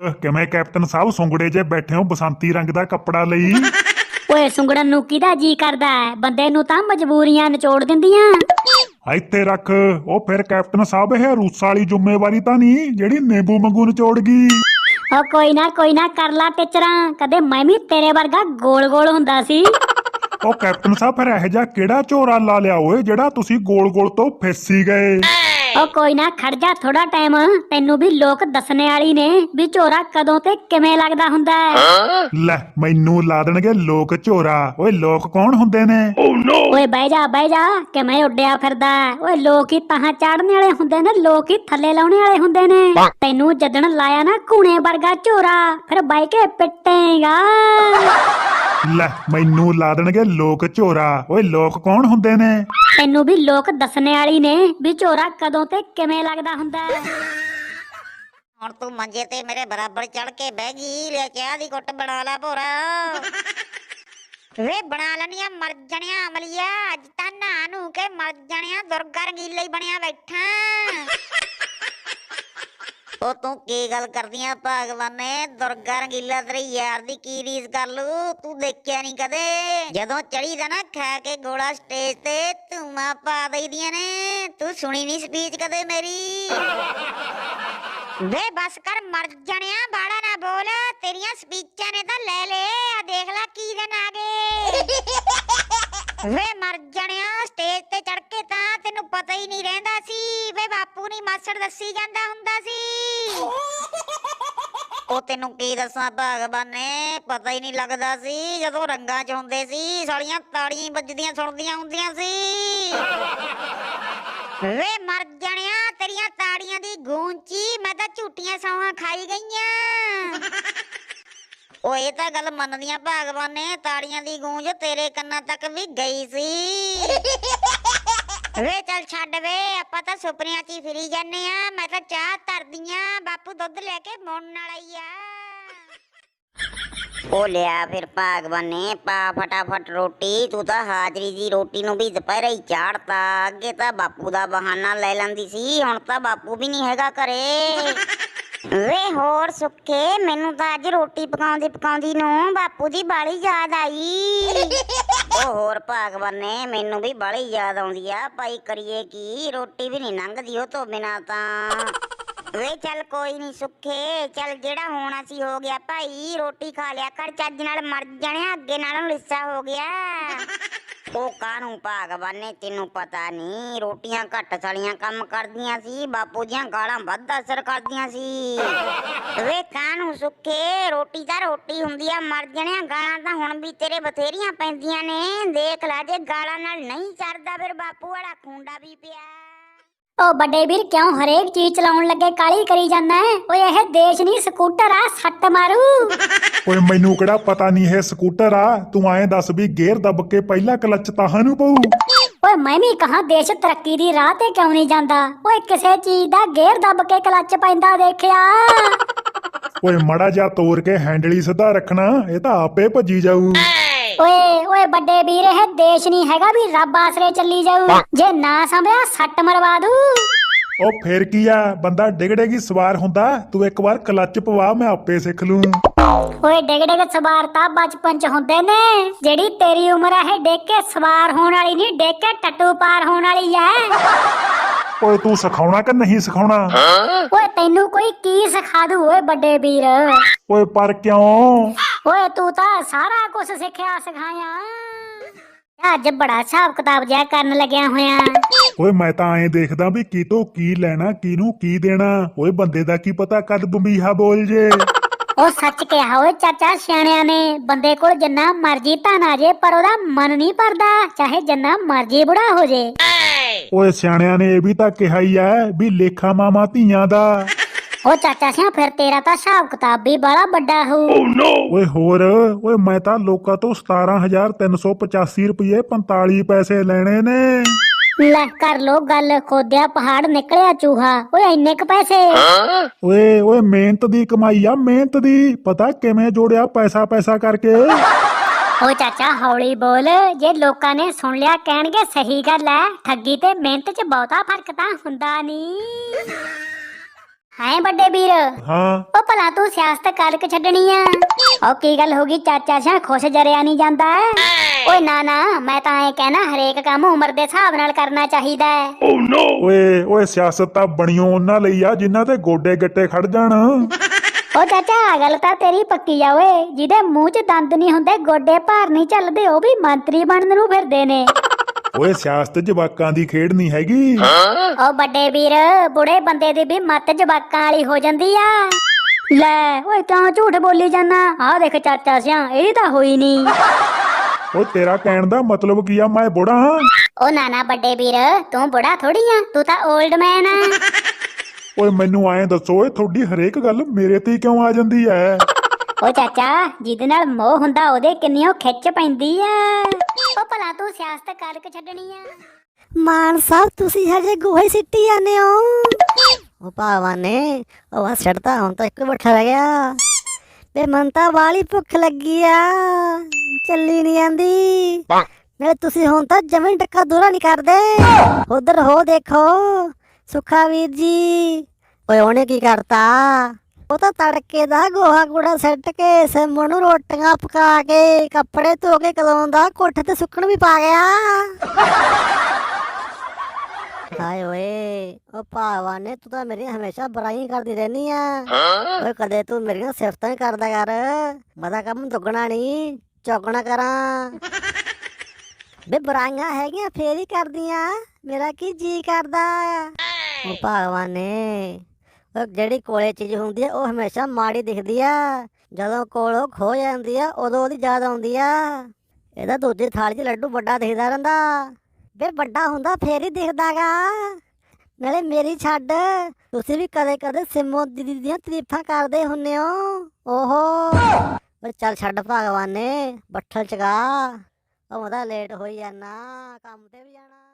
ਕਿਵੇਂ ਕੈਪਟਨ ਸਾਹਿਬ ਸੁੰਗੜੇ ਜੇ ਬੈਠੇ ਹੋ ਬਸੰਤੀ ਰੰਗ ਦਾ ਕੱਪੜਾ ਲਈ। ਓਏ ਸੁੰਗੜਨ ਨੂੰ ਕਿਹਦਾ ਜੀ ਕਰਦਾ ਹੈ? ਬੰਦੇ ਨੂੰ ਤਾਂ ਮਜਬੂਰੀਆਂ ਨਿਚੋੜ ਦਿੰਦੀਆਂ। ਇੱਥੇ ਰੱਖ ਉਹ ਫਿਰ ਕੈਪਟਨ ਸਾਹਿਬ ਇਹ ਰੂਸ ਵਾਲੀ ਜ਼ਿੰਮੇਵਾਰੀ ਤਾਂ ਨਹੀਂ ਜਿਹੜੀ ਨਿੰਬੂ ਮੰਗੂ ਨਿਚੋੜ ਗਈ। ਓ ਕੋਈ ਨਾ ਕੋਈ ਨਾ ਕਰ ਲਾ ਟਿਚਰਾਂ। ਕਦੇ ਮੈਂ ਵੀ ਤੇਰੇ ਵਰਗਾ ਗੋਲ ਗੋਲ ਹੁੰਦਾ ਸੀ। ਉਹ ਕੈਪਟਨ ਸਾਹਿਬ ਫਿਰ ਇਹ ਜਿਹਾ ਕਿਹੜਾ ਝੋਰਾ ਲਾ ਲਿਆ ਓਏ ਜਿਹੜਾ ਤੁਸੀਂ ਗੋਲ ਗੋਲ ਤੋਂ ਫੇਸੀ ਗਏ? ਓ ਕੋਈ ਨਾ ਖੜ ਜਾ ਥੋੜਾ ਟਾਈਮ। ਤੈਨੂੰ ਵੀ ਲੋਕ ਦੱਸਣੇ ਵਾਲੀ ਨੇ ਵੀ ਝੋਰਾ ਕਦੋਂ ਤੇ ਕਿਵੇਂ ਲੱਗਦਾ ਹੁੰਦਾ ਹੈ। ਲੈ ਮੈਨੂੰ ਲਾ ਦੇਣਗੇ ਲੋਕ ਝੋਰਾ। ਓਏ ਲੋਕ ਕੌਣ ਹੁੰਦੇ ਨੇ? ਓਏ ਬਹਿ ਜਾ ਬਹਿ ਜਾ ਕਿਵੇਂ ਉੱਡਿਆ ਫਿਰਦਾ? ਓਏ ਲੋਕ ਹੀ ਤਾਹਾਂ ਚਾੜਨੇ ਵਾਲੇ ਹੁੰਦੇ ਨੇ ਲੋਕ ਹੀ ਥੱਲੇ ਲਾਉਣੇ ਵਾਲੇ ਹੁੰਦੇ ਨੇ। ਤੈਨੂੰ ਜੱਦਣ ਲਾਇਆ ਨਾ ਕੂਣੇ ਵਰਗਾ ਝੋਰਾ ਫਿਰ ਬਾਈ ਕੇ ਪਿੱਟੇਗਾ। ਲੈ ਮੈਨੂੰ ਲਾ ਦੇਣਗੇ ਲੋਕ ਝੋਰਾ। ਓਏ ਲੋਕ ਕੌਣ ਹੁੰਦੇ ਨੇ? ਤੈਨੂੰ ਵੀ ਲੋਕ ਦੱਸਣੇ ਵਾਲੀ ਨੇ ਵੀ ਝੋਰਾ ਕਦੋਂ ਤੇ ਕਿਵੇਂ ਲੱਗਦਾ ਹੁੰਦਾ। ਹੈ ਹੁਣ ਤੂੰ ਮੰਜੇ ਤੇ ਮੇਰੇ ਬਰਾਬਰ ਚੜ ਕੇ ਬਹਿ ਗਈ ਲੈ ਚਾਹ ਦੀ ਘੁੱਟ ਬਣਾ ਲਾ ਭੋਰਾ। ਵੇ ਬਣਾ ਲੈਣੀਆਂ ਮਰ ਜਣਿਆ ਅਮਲੀਆ ਅੱਜ ਤਾਂ ਨਾ ਨੂੰ ਕੇ ਮਰ ਜਣਿਆ ਦੁਰਗਾ ਰੰਗੀਲੇ ਹੀ ਬਣਿਆ ਬੈਠਾ। ਉਹ ਤੂੰ ਕੀ ਗੱਲ ਕਰਦੀਆਂ ਭਗਵਾਨੇ? ਦੁਰਗਾ ਰੰਗੀਲਾ ਤੇਰੇ ਯਾਰ ਦੀ ਕੀ ਰੀਸ ਕਰ ਲੂ? ਤੂੰ ਦੇਖਿਆ ਨਹੀਂ ਕਦੇ? ਜਦੋਂ ਚੜੀ ਦਾ ਨਾ ਖਾ ਕੇ ਗੋਲਾ ਸਟੇਜ ਤੇ ਧੂਮਾ ਪਾ ਦਈਦੀਆਂ ਨੇ। ਤੂੰ ਸੁਣੀ ਨਹੀਂ ਸਪੀਚ ਕਦੇ ਮੇਰੀ? ਵੇ ਬਸ ਕਰ ਮਰ ਜਾਣਿਆ ਬਾੜਾ ਨਾ ਬੋਲ। ਤੇਰੀਆਂ ਸਪੀਚਾਂ ਨੇ ਤਾਂ ਲੈ ਲੈ। ਆ ਦੇਖ ਲੈ ਕੀ ਦਿਨ ਆ ਗਏ ਵੇ ਮਰ ਜਾਣਿਆ ਸਟੇਜ ਤੇ ਚੜ ਕੇ ਤਾਂ ਤੈਨੂੰ ਪਤਾ ਹੀ ਨਹੀਂ ਰਹਿੰਦਾ ਸੀ। ਵੇ ਬਾਪੂ ਨਹੀਂ ਮਾਸੜ ਦੱਸੀ ਜਾਂਦਾ ਹੁੰਦਾ ਸੀ। ਉਹ ਤੈਨੂੰ ਕੀ ਦੱਸਾਂ ਭਗਵਾਨ ਨੇ, ਪਤਾ ਹੀ ਨਹੀਂ ਲੱਗਦਾ ਸੀ। ਜਦੋਂ ਰੰਗਾਂ 'ਚ ਹੁੰਦੇ ਸੀ, ਸਾਲੀਆਂ ਤਾੜੀਆਂ ਵੱਜਦੀਆਂ ਸੁਣਦੀਆਂ ਹੁੰਦੀਆਂ ਸੀ। ਵੇ ਮਰ ਜਾਣਿਆ, ਤੇਰੀਆਂ ਤਾੜੀਆਂ ਦੀ ਗੂੰਚੀ ਮੈਂ ਤਾਂ ਝੂਟੀਆਂ ਸੌਹਾਂ ਖਾਈ ਗਈਆਂ। ਉਹ ਇਹ ਤਾਂ ਗੱਲ ਮੰਨਦੀਆਂ ਭਗਵਾਨ ਨੇ, ਤਾੜੀਆਂ ਦੀ ਗੂੰਜ ਤੇਰੇ ਕੰਨਾਂ ਤੱਕ ਵੀ ਗਈ ਸੀ। ਵੇ ਚੱਲ ਛੱਡ ਵੇ, ਆਪਾਂ ਤਾਂ ਸੁਪਨਿਆਂ 'ਚ ਹੀ ਫਿਰੀ ਜਾਂਦੇ ਆ। ਮੈਂ ਤਾਂ ਚਾਹ ਧਰਦੀਆਂ ਬਾਪੂ ਦੁੱਧ ਲੈ ਕੇ ਮੁੰਨ ਵਾਲਾ ਹੀ ਆ। ਉਹ ਲਿਆ ਫਿਰ ਭਾਗਵਾਨ ਨੇ, ਪਾ ਫਟਾਫਟ ਰੋਟੀ। ਤੂੰ ਤਾਂ ਹਾਜ਼ਰੀ ਦੀ ਰੋਟੀ ਨੂੰ ਵੀ ਦੁਪਹਿਰੇ ਹੀ ਚਾੜਤਾ। ਅੱਗੇ ਤਾਂ ਬਾਪੂ ਦਾ ਬਹਾਨਾ ਲੈ ਲੈਂਦੀ ਸੀ, ਹੁਣ ਤਾਂ ਬਾਪੂ ਵੀ ਨਹੀਂ ਹੈਗਾ ਘਰੇ। ਵੇ ਹੋਰ ਸੁੱਖੇ, ਮੈਨੂੰ ਤਾਂ ਅੱਜ ਰੋਟੀ ਪਕਾਉਂਦੀ ਪਕਾਉਂਦੀ ਨੂੰ ਬਾਪੂ ਦੀ ਬਾਲੀ ਯਾਦ ਆਈ। ਉਹ ਹੋਰ ਭਾਗਵਾਨ ਨੇ, ਮੈਨੂੰ ਵੀ ਬੜੀ ਯਾਦ ਆਉਂਦੀ ਆ। ਭਾਈ ਕਰੀਏ ਕੀ, ਰੋਟੀ ਵੀ ਨਹੀਂ ਲੰਘਦੀ ਉਹ ਤੋਂ ਬਿਨਾ ਤਾਂ। ਵੇ ਚੱਲ ਕੋਈ ਨਹੀਂ ਸੁੱਖੇ, ਚੱਲ ਜਿਹੜਾ ਹੋਣਾ ਸੀ ਹੋ ਗਿਆ ਭਾਈ, ਰੋਟੀ ਖਾ ਲਿਆ ਕਰ, ਚੱਜ ਨਾਲ ਮਰ ਜਾਣਿਆ, ਅੱਗੇ ਨਾਲੋਂ ਲਿੱਸਾ ਹੋ ਗਿਆ। ਉਹ ਕਾਹਨੂੰ ਭਾਗਵਾਨ ਨੇ ਤੈਨੂੰ ਪਤਾ ਨਹੀਂ। ਰੋਟੀਆਂ ਘੱਟ ਸਾਲੀਆਂ ਕੰਮ ਕਰਦੀਆਂ ਸੀ, ਬਾਪੂ ਦੀਆਂ ਗਾਲਾਂ ਵੱਧ ਅਸਰ ਕਰਦੀਆਂ ਸੀ। ਵੇ ਕਾਹਨੂੰ ਸੁੱਖੇ? ਰੋਟੀ ਤਾਂ ਰੋਟੀ ਹੁੰਦੀ ਆ, ਮਰ ਜਣਿਆ ਗਾਲਾਂ ਤਾਂ ਹੁਣ ਵੀ ਤੇਰੇ ਬਥੇਰੀਆਂ ਪੈਂਦੀਆਂ ਨੇ। ਦੇਖ ਲੈ ਜੇ ਗਾਲਾਂ ਨਾਲ ਨਹੀਂ ਚੜਦਾ ਫਿਰ ਬਾਪੂ ਵਾਲਾ ਖੁੰਡਾ ਵੀ ਪਿਆ। ਓ ਵੱਡੇ ਵੀਰ ਕਿਉਂ ਹਰੇਕ ਚੀਜ਼ ਚਲਾਉਣ ਲੱਗੇ ਕਾਲੀ ਕਰੀ ਜਾਂਦਾ ਹੈ? ਓਏ ਇਹ ਦੇਸ਼ ਨਹੀਂ ਸਕੂਟਰ ਆ ਸੱਟ ਮਾਰੂ। ਓਏ ਮੈਨੂੰ ਕਿਹੜਾ ਪਤਾ ਨਹੀਂ ਇਹ ਸਕੂਟਰ ਆ? ਤੂੰ ਐਂ ਦੱਸ ਵੀ ਗੇਅਰ ਦੱਬ ਕੇ ਪਹਿਲਾ ਕਲੱਚ ਤਾਹਾਂ ਨੂੰ ਪਊ। ਓਏ ਮੈਂ ਵੀ ਕਹਾ ਦੇਸ਼ ਤਰੱਕੀ ਦੀ ਰਾਹ ਤੇ ਕਿਉਂ ਨਹੀਂ ਜਾਂਦਾ? ਓਏ ਕਿਸੇ ਚੀਜ਼ ਦਾ ਗੇਅਰ ਦੱਬ ਕੇ ਕਲੱਚ ਪੈਂਦਾ ਦੇਖਿਆ। ਓਏ ਮੜਾ ਜਾ ਤੋੜ ਕੇ ਹੈਂਡਲ ਹੀ ਸਿੱਧਾ ਰੱਖਣਾ ਇਹ ਤਾਂ ਆਪੇ ਭੱਜੀ ਜਾਊ। ਵੱਡੇ ਵੀਰ ਇਹ ਦੇਸ਼ ਨਹੀਂ ਹੈਗਾ ਵੀ ਰੱਬ ਆਸਰੇ ਚੱਲੀ ਜਾਊ। ਜੇ ਨਾ ਸੰਭਿਆ ਸੱਟ ਮਰਵਾ ਦੂ ਉਹ ਫੇਰ ਕੀ ਆ? ਬੰਦਾ ਡਿਗੜੇਗੀ ਸਵਾਰ ਹੁੰਦਾ ਤੂੰ ਇੱਕ ਵਾਰ ਕਲੱਚ ਪਵਾ ਮੈਂ ਆਪੇ ਸਿੱਖ ਲੂੰ। ਓਏ ਡਿਗ ਡਿਗ ਸਵਾਰ ਤਾਂ ਬਚਪਨ ਚ ਹੁੰਦੇ ਨੇ। ਜਿਹੜੀ ਤੇਰੀ ਉਮਰ ਆ ਇਹ ਡਿੱਗ ਕੇ ਸਵਾਰ ਹੋਣ ਵਾਲੀ ਨਹੀਂ ਡਿੱਗ ਕੇ ਟੱਟੂ ਪਾਰ ਹੋਣ ਵਾਲੀ ਐ ਓਏ ਤੂੰ ਸਿਖਾਉਣਾ ਕਿ ਨਹੀਂ ਸਿਖਾਉਣਾ? ਓਏ ਤੈਨੂੰ ਕੋਈ ਕੀ ਸਿਖਾ ਦੂ ਓਏ ਵੱਡੇ ਵੀਰ? ਓਏ ਪਰ ਕਿਉਂ? ਓਏ ਤੂੰ ਤਾਂ ਸਾਰਾ ਕੁਝ ਸਿੱਖਿਆ ਸਿਖਾਇਆ। ਅੱਜ ਬੜਾ ਹਿਸਾਬ ਕਿਤਾਬ ਜਿਆ ਕਰਨ ਲੱਗਿਆ ਹੋਇਆ। ਓਏ ਮੈਂ ਤਾਂ ਐਂ ਦੇਖਦਾ ਵੀ ਕੀ ਤੋਂ ਕੀ ਲੈਣਾ ਕਿਹਨੂੰ ਕੀ ਦੇਣਾ। ਓਏ ਬੰਦੇ ਦਾ ਕੀ ਪਤਾ ਕਦ ਬੰਬੀਹਾ ਬੋਲ ਜੇ। ਉਹ ਸੱਚ ਕਿਹਾ ਓਏ ਚਾਚਾ ਸਿਆਣਿਆਂ ਨੇ ਬੰਦੇ ਕੋਲ ਜਿੰਨਾ ਮਰਜ਼ੀ ਧਨ ਆ ਜੇ ਪਰ ਉਹਦਾ ਮਨ ਨਹੀਂ ਭਰਦਾ ਚਾਹੇ ਜਿੰਨਾ ਮਰਜ਼ੀ ਬੁੜਾ ਹੋ ਜੇ। ਓਏ ਸਿਆਣਿਆਂ ਨੇ ਇਹ ਵੀ ਤਾਂ ਕਿਹਾ ਹੀ ਐ ਵੀ ਲੇਖਾ ਮਾਮਾ ਧੀਆਂ ਦਾ। ਉਹ ਚਾਚਾ ਸਿਆ ਫਿਰ ਤੇਰਾ ਤਾਂ ਹਿਸਾਬ ਕਿਤਾਬ ਵੀ ਬੜਾ ਵੱਡਾ ਹੋਊ। ਓਏ ਹੋਰ ਓਏ ਮੈਂ ਤਾਂ ਲੋਕਾਂ ਤੋਂ 17385 ਰੁਪਏ 45 ਪੈਸੇ ਲੈਣੇ ਨੇ। ਲੈ ਕਰ ਲੋ ਗੱਲ ਖੋਦਿਆ ਪਹਾੜ ਨਿਕਲਿਆ ਚੂਹਾ। ਓਏ ਇੰਨੇ ਕ ਪੈਸੇ? ਓਏ ਓਏ ਮਿਹਨਤ ਦੀ ਕਮਾਈ ਆ ਮਿਹਨਤ ਦੀ। ਪਤਾ ਕਿਵੇਂ ਜੋੜਿਆ ਪੈਸਾ ਪੈਸਾ ਕਰਕੇ? ਓ ਚਾਚਾ ਹੌਲੀ ਬੋਲ। ਜੇ ਲੋਕਾਂ ਨੇ ਸੁਣ ਲਿਆ ਕਹਿਣਗੇ ਸਹੀ ਗੱਲ ਐ। ਠੱਗੀ ਤੇ ਮਿਹਨਤ 'ਚ ਬਹੁਤਾ ਫ਼ਰਕ ਤਾਂ ਹੁੰਦਾ ਨਹੀਂ ਹਾਂ ਵੱਡੇ ਵੀਰ? ਹਾਂ। ਉਹ ਭਲਾ ਤੂੰ ਸਿਆਸਤ ਕਰ ਕੇ ਛੱਡਣੀ ਆ। ਉਹ ਕੀ ਗੱਲ ਹੋ ਗਈ ਚਾਚਾ ਸਿਆ ਖੁਸ਼ ਜਰਿਆ ਨਹੀਂ ਜਾਂਦਾ ਓਏ ਨਾ ਨਾ ਮੈਂ ਤਾਂ ਐ ਕਹਿਣਾ ਹਰੇਕ ਕੰਮ ਉਮਰ ਦੇ ਹਿਸਾਬ ਨਾਲ ਕਰਨਾ ਚਾਹੀਦਾ ਹੈ। ਓਏ ਓਏ ਸਿਆਸਤ ਤਾਂ ਬਣੀਓ ਉਹਨਾਂ ਲਈ ਆ ਜਿਨ੍ਹਾਂ ਤੇ ਗੋਡੇ ਗੱਟੇ ਖੜ ਜਾਣ। ਉਹ ਚਾਚਾ ਆਹ ਗੱਲ ਤਾਂ ਤੇਰੀ ਪੱਕੀ ਆ ਓਏ। ਜਿਹਦੇ ਮੂੰਹ 'ਚ ਦੰਦ ਨਹੀਂ ਹੁੰਦੇ ਗੋਡੇ ਭਾਰ ਨਹੀਂ ਚੱਲਦੇ ਉਹ ਵੀ ਮੰਤਰੀ ਬਣਨ ਨੂੰ ਫਿਰਦੇ ਨੇ। ਓਏ ਸਿਆਸਤ ਜਵਾਕਾਂ ਦੀ ਖੇਡ ਨਹੀਂ ਹੈਗੀ। ਉਹ ਵੱਡੇ ਵੀਰ ਬੁੜੇ ਬੰਦੇ ਦੀ ਵੀ ਮੱਤ ਜਵਾਕਾਂ ਵਾਲੀ ਹੋ ਜਾਂਦੀ ਆ। ਲੈ ਓਏ ਤਾਂ ਝੂਠ ਬੋਲੀ ਜਾਂਦਾ। ਆਹ ਦੇਖ ਚਾਚਾ ਸਿਆ ਇਹ ਤਾਂ ਹੋਈ ਨਹੀਂ। ਓ ਤੇਰਾ ਕਹਿਣ ਦਾ ਮਤਲਬ ਕੀ ਆ? ਮੈਂ ਬੁੜਾ ਹਾਂ। ਉਹ ਨਾਨਾ ਵੱਡੇ ਵੀਰ ਤੂੰ ਬੁੜਾ ਥੋੜੀ ਆ ਤੂੰ ਤਾਂ 올ਡ ਮੈਨ ਆ। ਓਏ ਮੈਨੂੰ ਐਂ ਦੱਸੋ ਓਏ ਤੁਹਾਡੀ ਹਰੇਕ ਗੱਲ ਮੇਰੇ ਤੇ ਹੀ ਕਿਉਂ ਆ ਜਾਂਦੀ ਐ? ਉਹ ਚਾਚਾ ਜਿਹਦੇ ਨਾਲ ਮੋਹ ਹੁੰਦਾ ਉਹਦੇ ਕਿੰਨੀ ਉਹ ਖਿੱਚ ਪੈਂਦੀ ਆ ਭਲਾ ਤੂੰ ਸਿਆਸਤ ਕਰ ਛੱਡਣੀ ਆ? ਮਾਨ ਸਾਹਿਬ, ਤੁਸੀਂ ਹਜੇ ਗੋਹੇ ਸਿੱਟੀ ਜਾਂਦੇ ਹੋ। ਉਹ ਭਾਵਾਂ ਨੇ, ਉਹ ਛੱਡਦਾ ਹੁਣ ਤਾਂ ਇੱਕ ਬੱਠਾ ਰਹਿ ਗਿਆ। ਤੇ ਮਨ ਤਾਂ ਵਾਲੀ ਭੁੱਖ ਲੱਗੀ ਆ, ਚੱਲੀ ਨਹੀਂ ਆਂਦੀ ਨਾਲੇ ਤੁਸੀਂ ਹੁਣ ਤਾਂ ਜਮੀਨ ਟੱਕਾ ਦੂਰਾ ਨਹੀਂ ਕਰਦੇ। ਉਧਰ ਹੋ ਦੇਖੋ, ਸੁਖਾ ਵੀਰ ਜੀ। ਓਏ ਉਹਨੇ ਕੀ ਕਰਤਾ? ਉਹ ਤਾਂ ਤੜਕੇ ਦਾ ਗੋਹਾ ਕੂੜਾ ਸੱਟ ਕੇ ਸਿਮੂ ਨੂੰ ਰੋਟੀਆਂ ਪਕਾ ਕੇ ਕੱਪੜੇ ਧੋ ਕੇ ਕਦੋਂ ਦਾ ਕੋਠੇ ਤੇ ਸੁੱਕਣ ਵੀ ਪਾ ਗਿਆ। ਹਾਏ ਓਏ ਉਹ ਭਾਵਾ ਨੇ ਤੂੰ ਤਾਂ ਮੇਰੀ ਹਮੇਸ਼ਾ ਬੁਰਾਈ ਕਰਦੀ ਰਹਿਨੀ ਆ। ਓਏ ਕਦੇ ਤੂੰ ਮੇਰੀਆਂ ਸਿਫਤਾਂ ਹੀ ਕਰਦਾ ਕਰ। ਮਦਾ ਕੰਮ ਦੁੱਗਣਾ ਨਹੀਂ ਚੌਗਣਾ ਕਰਾਂ। ਬੇ ਬੁਰਾਈਆਂ ਹੈਗੀਆਂ ਫੇਰ ਹੀ ਕਰਦੀਆਂ। ਮੇਰਾ ਕੀ ਜੀ ਕਰਦਾ? ਉਹ ਭਾਵਾ ਨੇ ਜਿਹੜੀ ਕੋਲੇ ਚੀਜ਼ ਹੁੰਦੀ ਆ, ਉਹ ਹਮੇਸ਼ਾ ਮਾੜੀ ਦਿਖਦੀ ਆ। ਜਦੋਂ ਕੋਲੋਂ ਖੋ ਜਾਂਦੀ ਆ, ਉਦੋਂ ਉਹਦੀ ਯਾਦ ਆਉਂਦੀ ਆ। ਇਹਦਾ ਦੂਜੀ ਥਾਲੀ 'ਚ ਲੱਡੂ ਵੱਡਾ ਦਿਖਦਾ ਰਹਿੰਦਾ। ਵੇ ਵੱਡਾ ਹੁੰਦਾ, ਫੇਰ ਹੀ ਦਿਖਦਾਗਾ। ਨਾਲੇ ਮੇਰੀ ਛੱਡ, ਤੁਸੀਂ ਵੀ ਕਦੇ ਕਦੇ ਸਿਮੋ ਦੀਦੀ ਦੀਆਂ ਤਾਰੀਫਾਂ ਕਰਦੇ ਹੁੰਨੇ ਹੋ। ਓਹੋ। ਪਰ ਚੱਲ ਛੱਡ ਭਗਵਾਨ ਨੇ ਬੱਠਲ ਚਗਾ ਉਹ ਉਹਦਾ ਲੇਟ ਹੋਈ ਜਾਣਾ ਕੰਮ ਤੇ ਵੀ ਜਾਣਾ।